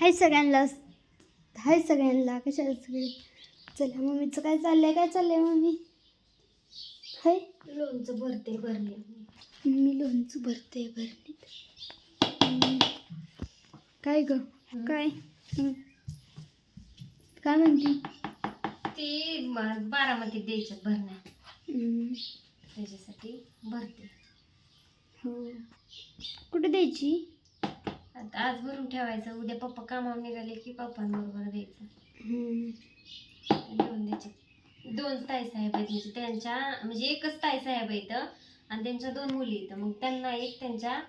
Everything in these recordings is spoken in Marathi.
हाय सगळ्यांना. हाय सगळ्यांना. कशा सगळे? चला मम्मीचं काय चाललंय? काय चाललंय मम्मी? हाय? लोणचं भरते भरले. मम्मी लोणचं भरते हम्म. काय ग? काय. काय म्हणते? ती म- बारामतीत द्यायच्यात भरण्या. त्याच्यासाठी भरते. हो. कुठे द्यायची? आता आज भरून ठेवायचं. उद्या पप्पा कामावर निघाले की पप्पांबरोबर द्यायचं. लिहून द्यायचे. दोन ताई साहेब आहेत म्हणजे त्यांच्या म्हणजे एकच ताई साहेब आहेत आणि त्यांच्या दोन मुली आहेत. मग त्यांना एक त्यांच्या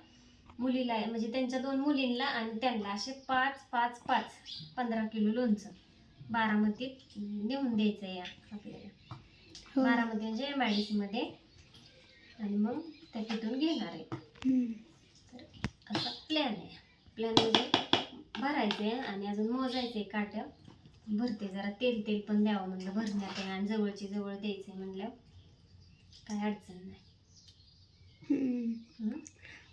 मुलीला म्हणजे त्यांच्या दोन मुलींना आणि त्यांना असे पाच पाच पाच पंधरा किलो लोणचं बारामतीत नेऊन द्यायचं या आपल्याला. हो. बारामती म्हणजे एम आय डी सीमध्ये. आणि मग त्या तिथून घेणार आहे. तर असा प्लॅन आहे. म्हणजे भरायचं आहे आणि अजून मोजायचं काट्या भरते जरा तेल तेल पण द्यावं म्हणलं भरण्यात आहे आणि जवळची जवळ द्यायचं आहे म्हणलं काय अडचण नाही?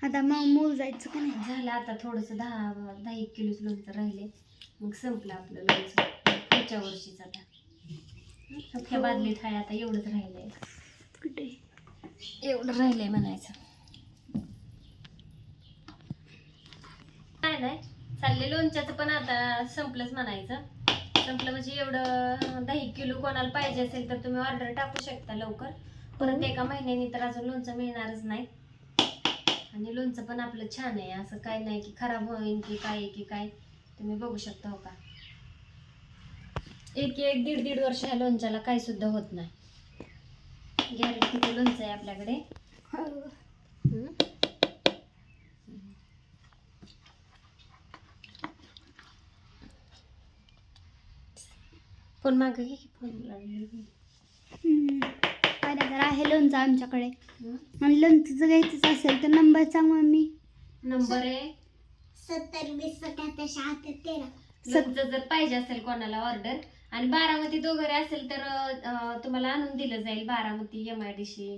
आता मग मोजायचं का नाही? झालं आता थोडंसं दहा दहा एक किलोच लोणचं राहिले. मग संपलं आपलं लोणचं. पुढच्या वर्षीच आता? अख्ख्या बादलीत आहे आता एवढंच राहिलंय. कुठे? एवढं राहिलंय म्हणायचं. काय नाही. चालले लोणच्याचं पण आता संपलंच म्हणायचं. संपलं म्हणजे एवढं दहा किलो कोणाला पाहिजे असेल तर तुम्ही ऑर्डर टाकू शकता लवकर. परत एका महिन्यानी तर अजून लोणचं मिळणारच नाही. आणि लोणचं पण आपलं छान आहे. असं काय नाही की खराब होईल की काय आहे की काय तुम्ही बघू शकता हो का? एक एक दीड दीड वर्ष ह्या लोणच्याला काही सुद्धा होत नाही. गॅरंटीचं लोणचं आहे आपल्याकडे. फोन माग घे की फोन लागले आहे लोणचं आमच्याकडे? आणि लोणचं घ्यायचंच असेल तर नंबर सांग मम्मी नंबर आहे? सत्तर वीस सत्याहत्तर शहात्तर तेरा. लोणचं जर पाहिजे असेल कोणाला ऑर्डर आणि बारामती वगैरे असेल तर अं, तुम्हाला आणून दिलं जाईल Baramati M I D C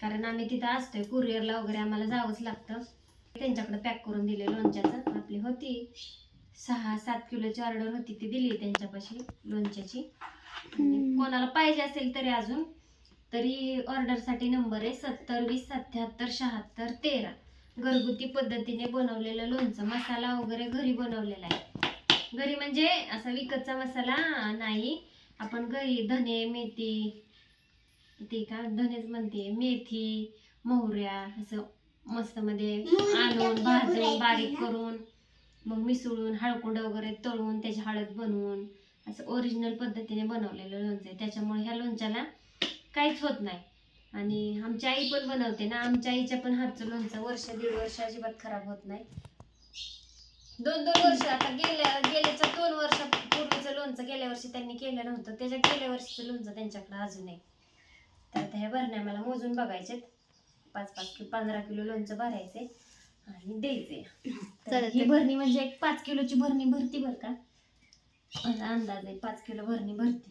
कारण आम्ही तिथं असतोय कुरिअरला वगैरे आम्हाला जावंच लागतं. त्यांच्याकडे पॅक करून दिले लोणच्याचं. आपली होती. सहा सात किलोची ऑर्डर होती ती दिली त्यांच्यापाशी लोणच्याची. हम्म. कोणाला पाहिजे असेल तरी अजून तरी ऑर्डरसाठी नंबर आहे सत्तर वीस सत्याहत्तर शहात्तर तेरा. घरगुती पद्धतीने बनवलेलं लोणचं मसाला वगैरे घरी बनवलेला आहे. घरी म्हणजे असा विकतचा मसाला नाही. आपण घरी धने मेथी ते का धनेच म्हणते मेथी मोहऱ्या असं मस्त मध्ये आणून भाजून बारीक करून मग मिसळून हळकुंड वगैरे तळून त्याची हळद बनवून असं ओरिजिनल पद्धतीने बनवलेलं लोणचं आहे. त्याच्यामुळे ह्या लोणच्याला काहीच होत नाही. आणि आमची आई पण बनवते ना आमच्या आईच्या पण हातचं लोणचं वर्ष दीड वर्ष अजिबात खराब होत नाही. दोन दोन वर्ष आता गेल्या गेल्याच्या दोन वर्षापूर्वीचं लोणचं गेल्या वर्षी त्यांनी केलं नव्हतं त्याच्या गेल्या वर्षीचं लोणचं त्यांच्याकडे अजून आहे. तर आता ह्या भरण्या मला मोजून बघायचेत. पाच पाच किलो पंधरा किलो लोणचं भरायचे आणि द्यायचे तर ही भरणी म्हणजे एक पाच किलोची भरणी भरती बरं का? अंदाज आहे पाच किलो भरणी भरती.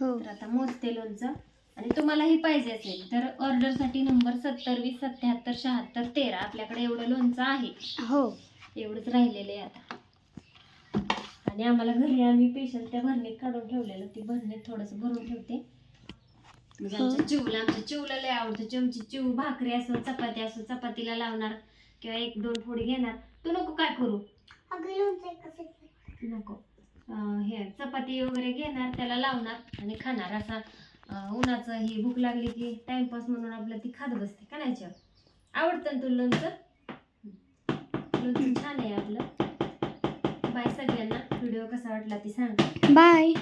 हो. तर आता मोजते लोणचं. आणि तुम्हालाही पाहिजे असेल तर ऑर्डरसाठी नंबर सत्तर वीस सत्याहत्तर शहात्तर तेरा. आपल्याकडे एवढं लोणचं आहे. हो. एवढंच राहिलेलं आहे आता. आणि आम्हाला घरी आम्ही स्पेशल त्या भरणीत काढून ठेवलेलं. ती भरणीत थोडंसं भरून ठेवते. म्हणजे आमच्या चिवला आमच्या चिवला लय आवडतं. चिवची चिव भाकरी असो चपाती असो चपातीला लावणार. किंवा एक दोन फोडी घेणार तू नको काय करू. नको. अं, हे चपाती वगैरे घेणार त्याला लावणार आणि खाणार. असा उन्हाचं ही भूक लागली की टाइमपास म्हणून आपलं ती खात बसते का नाही? आवडतं ना तुला लोणचं? लोणचं छान आहे आपलं. बाय सगळ्यांना. व्हिडिओ कसा वाटला ती सांगा. बाय.